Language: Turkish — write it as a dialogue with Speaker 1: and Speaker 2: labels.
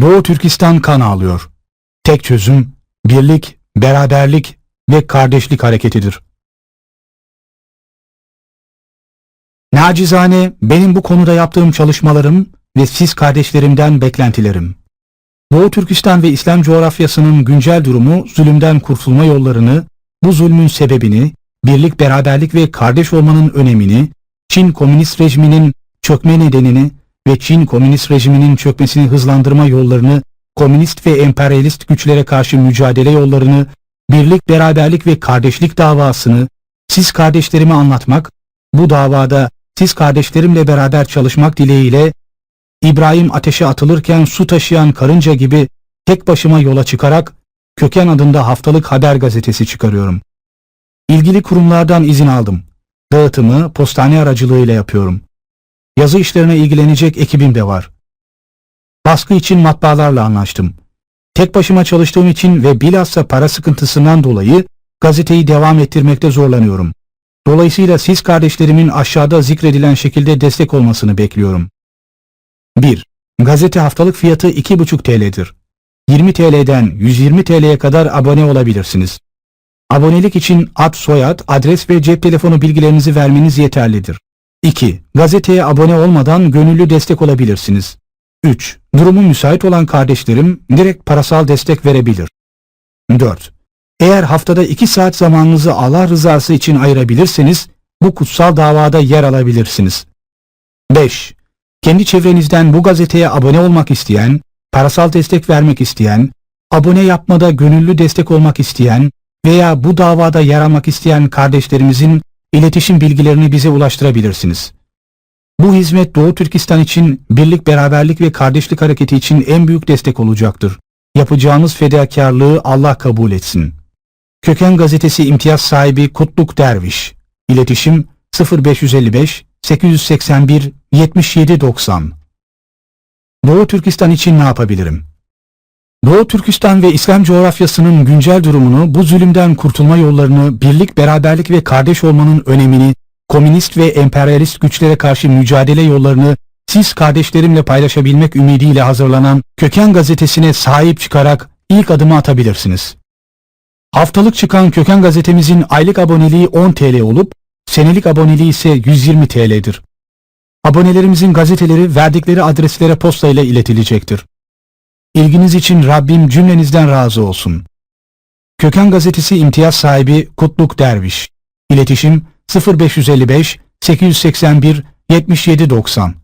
Speaker 1: Doğu Türkistan kan ağlıyor. Tek çözüm birlik, beraberlik ve kardeşlik hareketidir. Nacizane benim bu konuda yaptığım çalışmalarım ve siz kardeşlerimden beklentilerim. Doğu Türkistan ve İslam coğrafyasının güncel durumu, zulümden kurtulma yollarını, bu zulmün sebebini, birlik, beraberlik ve kardeş olmanın önemini, Çin komünist rejiminin çökme nedenini ve Çin komünist rejiminin çökmesini hızlandırma yollarını, komünist ve emperyalist güçlere karşı mücadele yollarını, birlik, beraberlik ve kardeşlik davasını siz kardeşlerime anlatmak, bu davada siz kardeşlerimle beraber çalışmak dileğiyle İbrahim ateşe atılırken su taşıyan karınca gibi tek başıma yola çıkarak Köken adında haftalık haber gazetesi çıkarıyorum. İlgili kurumlardan izin aldım. Dağıtımı postane aracılığıyla yapıyorum. Yazı işlerine ilgilenecek ekibim de var. Baskı için matbaalarla anlaştım. Tek başıma çalıştığım için ve bilhassa para sıkıntısından dolayı gazeteyi devam ettirmekte zorlanıyorum. Dolayısıyla siz kardeşlerimin aşağıda zikredilen şekilde destek olmasını bekliyorum. 1. Gazete haftalık fiyatı 2,5 TL'dir. 20 TL'den 120 TL'ye kadar abone olabilirsiniz. Abonelik için ad, soyad, adres ve cep telefonu bilgilerinizi vermeniz yeterlidir. 2. Gazeteye abone olmadan gönüllü destek olabilirsiniz. 3. Durumu müsait olan kardeşlerim direkt parasal destek verebilir. 4. Eğer haftada 2 saat zamanınızı Allah rızası için ayırabilirseniz bu kutsal davada yer alabilirsiniz. 5. Kendi çevrenizden bu gazeteye abone olmak isteyen, parasal destek vermek isteyen, abone yapmada gönüllü destek olmak isteyen veya bu davada yer almak isteyen kardeşlerimizin iletişim bilgilerini bize ulaştırabilirsiniz. Bu hizmet Doğu Türkistan için birlik, beraberlik ve kardeşlik hareketi için en büyük destek olacaktır. Yapacağınız fedakarlığı Allah kabul etsin. Köken gazetesi imtiyaz sahibi Kutluk Derviş. İletişim 0555 881 7790. Doğu Türkistan için ne yapabilirim? Doğu Türkistan ve İslam coğrafyasının güncel durumunu, bu zulümden kurtulma yollarını, birlik, beraberlik ve kardeş olmanın önemini, komünist ve emperyalist güçlere karşı mücadele yollarını siz kardeşlerimle paylaşabilmek ümidiyle hazırlanan Köken gazetesine sahip çıkarak ilk adımı atabilirsiniz. Haftalık çıkan Köken gazetemizin aylık aboneliği 10 TL olup senelik aboneliği ise 120 TL'dir. Abonelerimizin gazeteleri verdikleri adreslere posta ile iletilecektir. İlginiz için Rabbim cümlenizden razı olsun. Köken gazetesi imtiyaz sahibi Kutluk Derviş. İletişim 0555 881 7790